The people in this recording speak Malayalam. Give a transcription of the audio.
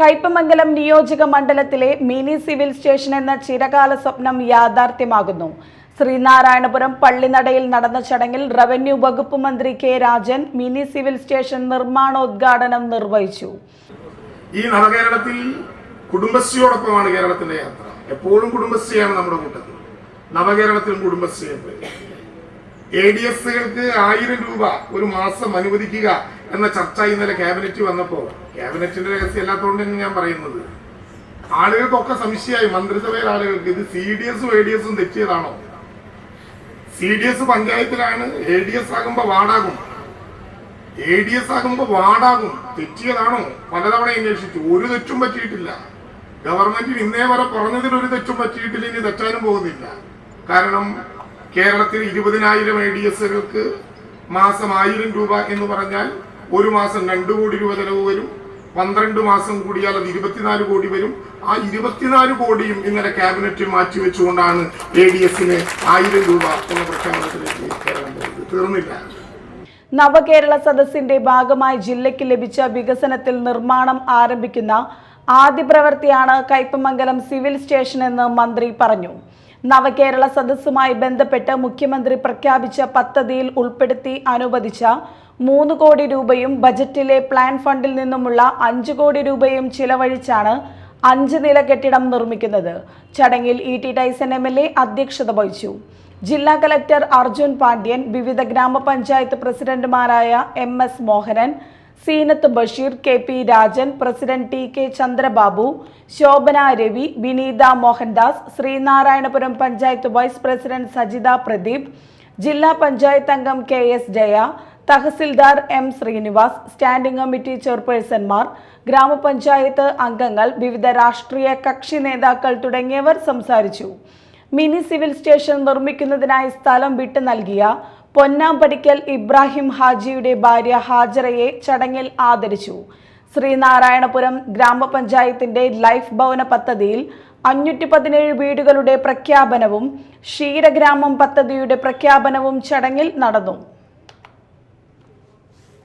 കയ്പമംഗലം നിയോജക മണ്ഡലത്തിലെ മിനി സിവിൽ സ്റ്റേഷൻ എന്ന ചിരകാല സ്വപ്നം യാഥാർത്ഥ്യമാകുന്നു. ശ്രീനാരായണപുരം പള്ളിനടയിൽ നടന്ന ചടങ്ങിൽ റവന്യൂ വകുപ്പ് മന്ത്രി K Rajan mini civil station നിർമ്മാണോദ്ഘാടനം നിർവഹിച്ചു. ഈ നവകേരളത്തിൽ കുടുംബശ്രീയോടൊപ്പമാണ് കേരളത്തിന്റെ യാത്ര. എപ്പോഴും കുടുംബശ്രീയാണ് നമ്മുടെ കൂട്ടത്തിൽ. നവകേരളത്തിലും കുടുംബശ്രീയുണ്ട് എ ഡി എസുകൾക്ക് ആയിരം രൂപ ഒരു മാസം അനുവദിക്കുക എന്ന ചർച്ച ഇന്നലെ ക്യാബിനറ്റ് വന്നപ്പോ ക്യാബിനറ്റിന്റെ രഹസ്യം അല്ലാത്തതുകൊണ്ട് തന്നെ ഞാൻ പറയുന്നത്. ആളുകൾക്കൊക്കെ സംശയമായി മന്ത്രിസഭയിലെ ആളുകൾക്ക് ഇത് സി ഡി എസും എ ഡി എസും തെറ്റിയതാണോ? സി ഡി എസ് പഞ്ചായത്തിലാണ് എ ഡി എസ് ആകുമ്പോ വാർഡാകും എ ഡി എസ് ആകുമ്പോ വാർഡാകും തെറ്റിയതാണോ? പലതവണ അന്വേഷിച്ചു. ഒരു തെറ്റും പറ്റിയിട്ടില്ല. ഗവൺമെന്റിന് ഇന്നേ വരെ പറഞ്ഞതിൽ ഒരു തെറ്റും പറ്റിയിട്ടില്ല. ഇനി തെറ്റാനും പോകുന്നില്ല. കാരണം കേരളത്തിൽ ഇരുപതിനായിരം എ ഡി എസുകൾക്ക് മാസം ആയിരം രൂപ എന്ന് പറഞ്ഞാൽ ഒരു മാസം രണ്ടു കോടി രൂപ ചെലവ് വരും. പന്ത്രണ്ട് മാസം കൂടിയാൽ അത് ഇരുപത്തിനാല് കോടി വരും. ആ ഇരുപത്തിനാല് കോടിയും ഇന്നലെ ക്യാബിനറ്റ് മാറ്റിവെച്ചുകൊണ്ടാണ് എ ഡി എസിന് ആയിരം രൂപ എന്ന പ്രഖ്യാപനത്തിലേക്ക് തീർന്നില്ല. നവകേരള സദസ്സിന്റെ ഭാഗമായി ജില്ലയ്ക്ക് ലഭിച്ച വികസനത്തിൽ നിർമ്മാണം ആരംഭിക്കുന്ന ആദ്യ പ്രവൃത്തിയാണ് കയ്പമംഗലം സിവിൽ സ്റ്റേഷൻ എന്ന് മന്ത്രി പറഞ്ഞു. നവകേരള സദസ്സുമായി ബന്ധപ്പെട്ട് മുഖ്യമന്ത്രി പ്രഖ്യാപിച്ച പദ്ധതിയിൽ ഉൾപ്പെടുത്തി അനുവദിച്ച മൂന്ന് കോടി രൂപയും ബജറ്റിലെ പ്ലാൻ ഫണ്ടിൽ നിന്നുമുള്ള അഞ്ച് കോടി രൂപയും ചിലവഴിച്ചാണ് അഞ്ച് നില കെട്ടിടം നിർമ്മിക്കുന്നത്. ചടങ്ങിൽ E T Tyson M L A അധ്യക്ഷത വഹിച്ചു. ജില്ലാ കലക്ടർ അർജുൻ പാണ്ഡ്യൻ വിവിധ ഗ്രാമപഞ്ചായത്ത് പ്രസിഡന്റുമാരായ M S Mohanan Seenath Basheer K P Rajan president T K Chandrababu Shobhana Ravi Vineetha Mohandas Sreenarayanapuram panchayat vice president Sajitha Pradeep ജില്ലാ പഞ്ചായത്ത് അംഗം കെ എസ് ജയ തഹസിൽദാർ എം ശ്രീനിവാസ് സ്റ്റാൻഡിംഗ് കമ്മിറ്റി ചെയർപേഴ്സൺമാർ ഗ്രാമപഞ്ചായത്ത് അംഗങ്ങൾ വിവിധ രാഷ്ട്രീയ കക്ഷി നേതാക്കൾ തുടങ്ങിയവർ സംസാരിച്ചു. മിനി സിവിൽ സ്റ്റേഷൻ നിർമ്മിക്കുന്നതിനായി സ്ഥലം വിട്ടു നൽകിയ പൊന്നാമ്പടിക്കൽ ഇബ്രാഹിം ഹാജിയുടെ ഭാര്യ ഹാജറയെ ചടങ്ങിൽ ആദരിച്ചു. ശ്രീനാരായണപുരം ഗ്രാമപഞ്ചായത്തിന്റെ ലൈഫ് ഭവന പദ്ധതിയിൽ അഞ്ഞൂറ്റി പതിനേഴ് വീടുകളുടെ പ്രഖ്യാപനവും ക്ഷീരഗ്രാമം പദ്ധതിയുടെ പ്രഖ്യാപനവും ചടങ്ങിൽ നടന്നു.